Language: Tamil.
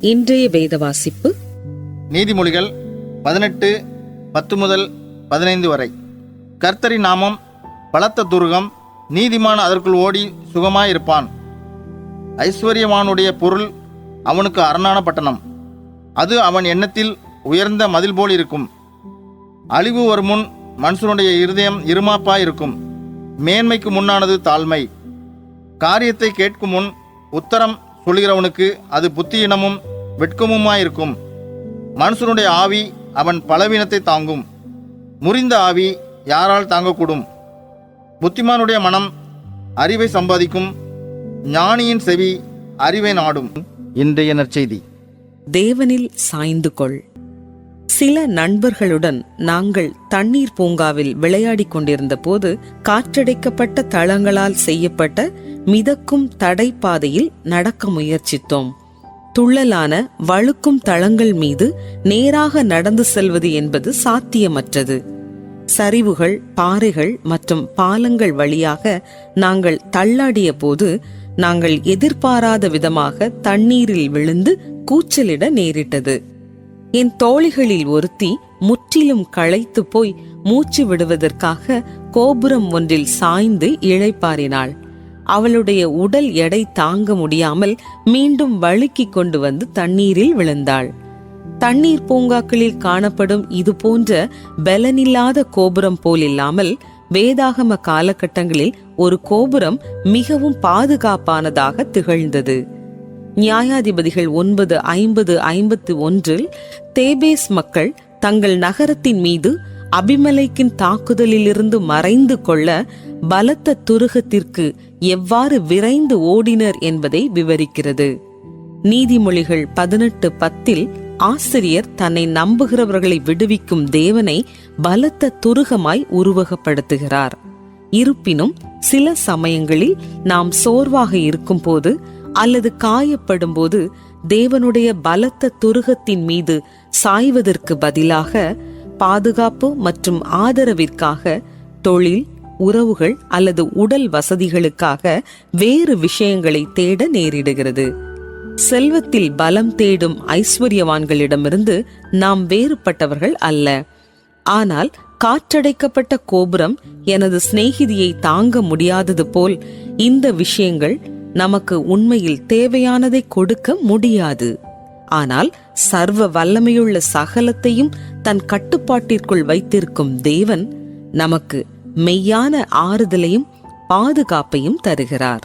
இன்றைய வேத வாசிப்பு. நீதிமொழிகள் பதினெட்டு பத்து முதல் பதினைந்து வரை. கர்த்தரின் நாமம் பலத்த துருகம் நீதிமான் அதற்குள் ஓடி சுகமாயிருப்பான். ஐஸ்வர்யவானுடைய பொருள் அவனுக்கு அரணான பட்டணம். அது அவன் எண்ணத்தில் உயர்ந்த மதில் போல் இருக்கும். அழிவு ஒரு முன் மனுஷனுடைய இருதயம் இருமாப்பாய் இருக்கும் மேன்மைக்கு முன்னானது தாழ்மை. காரியத்தை கேட்கும் முன் உத்தரம் சொல்கிறவனுக்கு அது புத்தியினமும் வெட்கமுமாயிருக்கும். மனுஷனுடைய ஆவி அவன் பலவீனத்தை தாங்கும். முறிந்த ஆவி யாரால் தாங்கக்கூடும்? புத்திமானுடைய மனம் அறிவை சம்பாதிக்கும். ஞானியின் செவி அறிவை நாடும். இன்றைய நற்செய்தி. தேவனில் சாய்ந்து கொள். சில நண்பர்களுடன் நாங்கள் தண்ணீர் பூங்காவில் விளையாடிக் கொண்டிருந்த போது காற்றடைக்கப்பட்ட தளங்களால் செய்யப்பட்ட மிதக்கும் தடைப்பாதையில் நடக்க முயற்சித்தோம். துள்ளலான வழுக்கும் தளங்கள் மீது நேராக நடந்து செல்வது என்பது சாத்தியமற்றது. சரிவுகள் பாறைகள் மற்றும் பாலங்கள் வழியாக நாங்கள் தள்ளாடிய போது நாங்கள் எதிர்பாராத விதமாக தண்ணீரில் விழுந்து கூச்சலிட நேரிட்டது. என் தோழிகளில் ஒருத்தி முற்றிலும் களைத்து போய் மூச்சு விடுவதற்காக கோபுரம் ஒன்றில் சாய்ந்து இழைப்பாரினாள் அவளுடைய உடல் எடை தாங்க முடியாமல் மீண்டும் வழுக்கி கொண்டு வந்து தண்ணீரில் விழுந்தாள். தண்ணீர் பூங்காக்களில் காணப்படும் இது போன்ற பலனில்லாத கோபுரம் போலில்லாமல் வேதாகம காலகட்டங்களில் ஒரு கோபுரம் மிகவும் பாதுகாப்பானதாக திகழ்ந்தது. நியாயாதிபதிகள் ஒன்பது ஐம்பது ஐம்பத்து ஒன்றில் தேபேஸ் மக்கள் தங்கள் நகரத்தின் மீது அபிமலைக்கின் தாக்குதலிலிருந்து மறைந்து கொள்ள பலத்த துருகத்திற்கு எவ்வாறு விரைந்து ஓடினர் என்பதை விவரிக்கிறது. நீதிமொழிகள் பதினெட்டு பத்தில் ஆசிரியர் தன்னை நம்புகிறவர்களை விடுவிக்கும் தேவனை பலத்த துருகமாய் உருவகப்படுத்துகிறார். இருப்பினும் சில சமயங்களில் நாம் சோர்வாக இருக்கும்போது அல்லது காயப்படும் போது தேவனுடைய பலத்த துருகத்தின் மீது சாய்வதற்கு பதிலாக பாதுகாப்பு மற்றும் ஆதரவிற்காக தொழில் உறவுகள் அல்லது உடல் வசதிகளுக்காக வேறு விஷயங்களை தேட நேரிடுகிறது. செல்வத்தில் பலம் தேடும் ஐஸ்வர்யவான்களிடமிருந்து நாம் வேறுபட்டவர்கள் அல்ல. ஆனால் காற்றடைக்கப்பட்ட கோபுரம் எனது சிநேகிதியை தாங்க முடியாதது போல் இந்த விஷயங்கள் நமக்கு உண்மையில் தேவையானதை கொடுக்க முடியாது. ஆனால் சர்வ வல்லமையுள்ள சகலத்தையும் தன் கட்டுப்பாட்டிற்குள் வைத்திருக்கும் தேவன் நமக்கு மெய்யான ஆறுதலையும் பாதுகாப்பையும் தருகிறார்.